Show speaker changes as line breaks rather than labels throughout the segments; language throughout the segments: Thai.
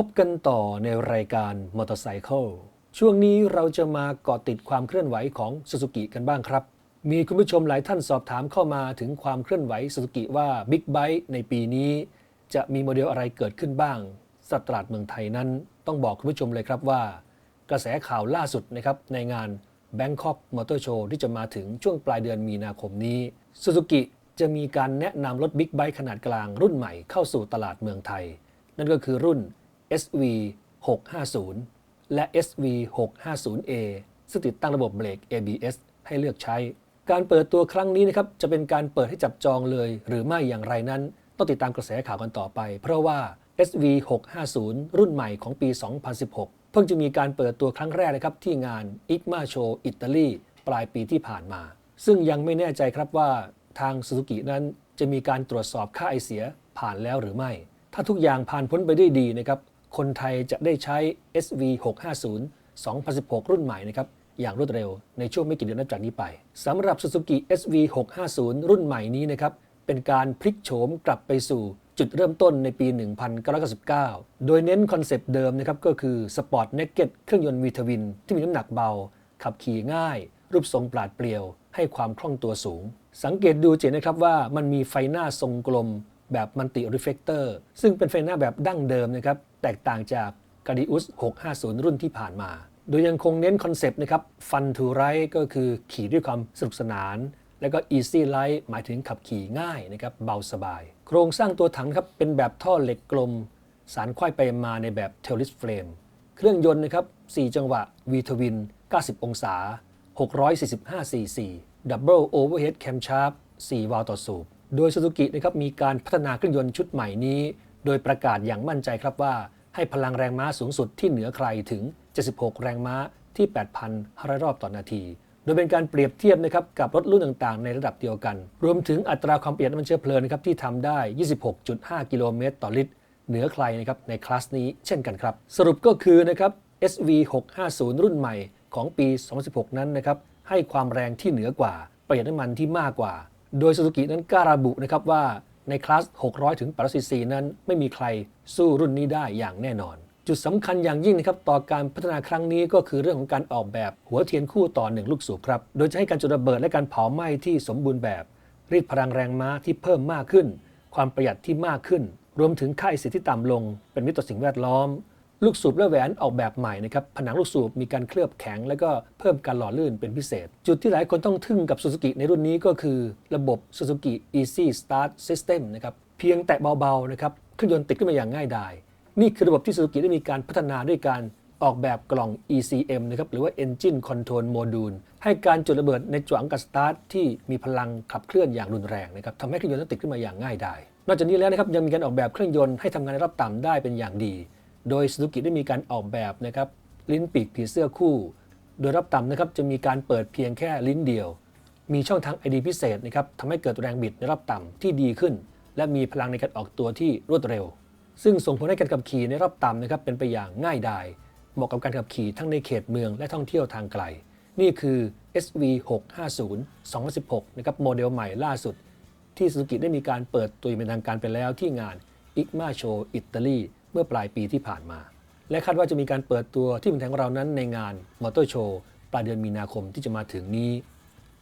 พบกันต่อในรายการมอเตอร์ไซค์ช่วงนี้เราจะมาเกาะติดความเคลื่อนไหวของ Suzuki กันบ้างครับ มีคุณผู้ชมหลายท่านสอบถามเข้ามาถึงความเคลื่อนไหว Suzuki ว่า Big b i ในปีนี้ จะมีโมเดลอะไรเกิดขึ้นบ้าง สตราดเมืองไทยนั้น ต้องบอกคุณผู้ชมเลยครับว่า กระแสข่าวล่าสุดนะครับในงาน Bangkok Motor Show ที่จะมาถึงช่วงปลายเดือนมีนาคมนี้ Suzuki จะมีการแนะนำรถบิ๊กไบค์ขนาดกลางรุ่นใหม่เข้าสู่ตลาดเมืองไทย นั่นก็คือรุ่น SV 650และ SV 650A ซึ่งติดตั้งระบบเบรก ABS ให้เลือกใช้ การเปิดตัวครั้งนี้นะครับจะเป็นการเปิดให้จับจองเลย หรือไม่อย่างไรนั้น ต้องติดตามกระแสข่าวกันต่อไป เพราะว่า SV 650รุ่นใหม่ของปี 2016 เพิ่งจะมีการเปิดตัวครั้งแรกนะครับที่งาน ITMA Show อิตาลีปลายปีที่ผ่านมา ซึ่งยังไม่แน่ใจครับว่าทาง Suzuki นั้นจะมีการตรวจสอบค่าไอเสียผ่านแล้วหรือไม่ ถ้าทุกอย่างผ่านพ้นไปได้ดีนะครับ คนไทยจะได้ใช้ SV 650 2016 รุ่นใหม่นะครับ อย่างรวดเร็วในช่วงไม่กี่เดือนนับจากนี้ไปสำหรับ Suzuki SV 650 รุ่นใหม่นี้นะครับ เป็นการพลิกโฉมกลับไปสู่จุดเริ่มต้นในปี 1999 โดยเน้นคอนเซปต์เดิมนะครับก็คือ Sport Naked เครื่องยนต์วีทวิน ที่มีน้ำหนักเบา ขับขี่ง่าย รูปทรงปราดเปรียว ให้ความคล่องตัวสูง สังเกตดูเจนนะครับว่ามันมีไฟหน้าทรงกลม แบบมันติรีเฟกเตอร์ซึ่งเป็นไฟหน้าแบบดั้งเดิมนะครับ แตกต่างจาก g a d i u s 650 รุ่นที่ผ่านมา โดยยังคงเน้นคอนเซปต์นะครับ Fun to Ride ก็คือขี่ด้วยความสนุกสนาน แล้วก็ Easy Ride หมายถึงขับขี่ง่ายนะครับเบาสบาย โครงสร้างตัวถังครับเป็นแบบท่อเหล็กกลม สารควายไปมาในแบบ Tailless Frame เครื่องยนต์นะครับ4จังหวะ V Twin 90 องศา 645 cc Double Overhead Camshaft 4 วาล์วต่อสูบ โดย Suzuki นะครับมีการพัฒนาเครื่องยนต์ชุดใหม่นี้ โดยประกาศอย่างมั่นใจครับว่า ให้พลังแรงม้าสูงสุดที่เหนือใครถึง 76 แรงม้าที่ 8,500 รอบต่อนาที โดยเป็นการเปรียบเทียบนะครับกับรถรุ่นต่างๆ ในระดับเดียวกัน รวมถึงอัตราความประหยัดน้ำมันเชื้อเพลิงนะครับที่ทำได้ 26.5 กิโลเมตรต่อลิตร เหนือใครนะครับในคลาสนี้เช่นกันครับ สรุปก็คือนะครับ SV 650 รุ่นใหม่ของปี 2016 นั้นนะครับให้ความแรงที่เหนือกว่าประหยัดน้ำมันที่มากกว่า โดย Suzuki นั้นกล้าระบุนะครับว่าในคลาส 600 ถึง800ซีซีนั้นไม่มีใครสู้รุ่นนี้ได้อย่างแน่นอน จุดสำคัญอย่างยิ่งนะครับต่อการพัฒนาครั้งนี้ก็คือเรื่องของการออกแบบหัวเทียนคู่ต่อหนึ่งลูกสูบครับ โดยจะให้การจุดระเบิดและการเผาไหม้ที่สมบูรณ์แบบรีดพลังแรงม้าที่เพิ่มมากขึ้น ความประหยัดที่มากขึ้น รวมถึงค่าไอเสียที่ต่ำลง เป็นมิตรต่อสิ่งแวดล้อม ลูกสูบและแหวนออกแบบใหม่นะครับผนังลูกสูบมีการเคลือบแข็ง และก็เพิ่มการหล่อลื่นเป็นพิเศษ จุดที่หลายคนต้องทึ่งกับ Suzuki ในรุ่นนี้ก็คือระบบ Suzuki Easy Start System นะครับเพียงแตะเบาๆนะครับเครื่องยนต์ติดขึ้นมาอย่างง่ายดายนี่คือระบบที่ Suzuki ได้มีการพัฒนาด้วยการออกแบบกล่อง ECM นะครับหรือว่า Engine Control Module ให้การจุดระเบิดในจังหวะการสตาร์ทที่มีพลังขับเคลื่อนอย่างรุนแรงนะครับทำให้เครื่องยนต์ติดขึ้นมาอย่างง่ายดายนอกจากนี้แล้วนะครับยังมีการออกแบบเครื่องยนต์ให้ทำงานในระดับต่ำได้เป็นอย่างดี โดย Suzuki ได้มีการออกแบบนะครับลิ้นปีกผีเสื้อคู่ โดยรับต่ำนะครับจะมีการเปิดเพียงแค่ลิ้นเดียว มีช่องทาง ID พิเศษนะครับทำให้เกิดแรงบิดในรอบต่ำที่ดีขึ้น และมีพลังในการออกตัวที่รวดเร็ว ซึ่งส่งผลให้การขับขี่ในรอบต่ำนะครับเป็นไปอย่างง่ายดายเหมาะกับการขับขี่ทั้งในเขตเมืองและท่องเที่ยวทางไกล นี่คือ SV 650 2016นะครับโมเดลใหม่ล่าสุด ที่ Suzuki ได้มีการเปิดตัวอย่างเป็นทางการไปแล้วที่งาน ITMA Show อิตาลี เมื่อปลายปีที่ผ่านมา และคาดว่าจะมีการเปิดตัวที่เมืองไทยของเรานั้นในงานมอเตอร์โชว์ปลายเดือนมีนาคมที่จะมาถึงนี้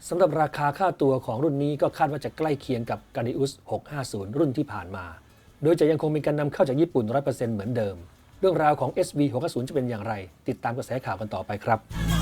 สำหรับราคาค่าตัวของรุ่นนี้ก็คาดว่าจะใกล้เคียงกับ g a d i u s 650 รุ่นที่ผ่านมา โดยจะยังคงมีการนำเข้าจากญี่ปุ่น 100%เหมือนเดิม เรื่องราวของ SV 650จะเป็นอย่างไร ติดตามกระแสข่าวกันต่อไปครับ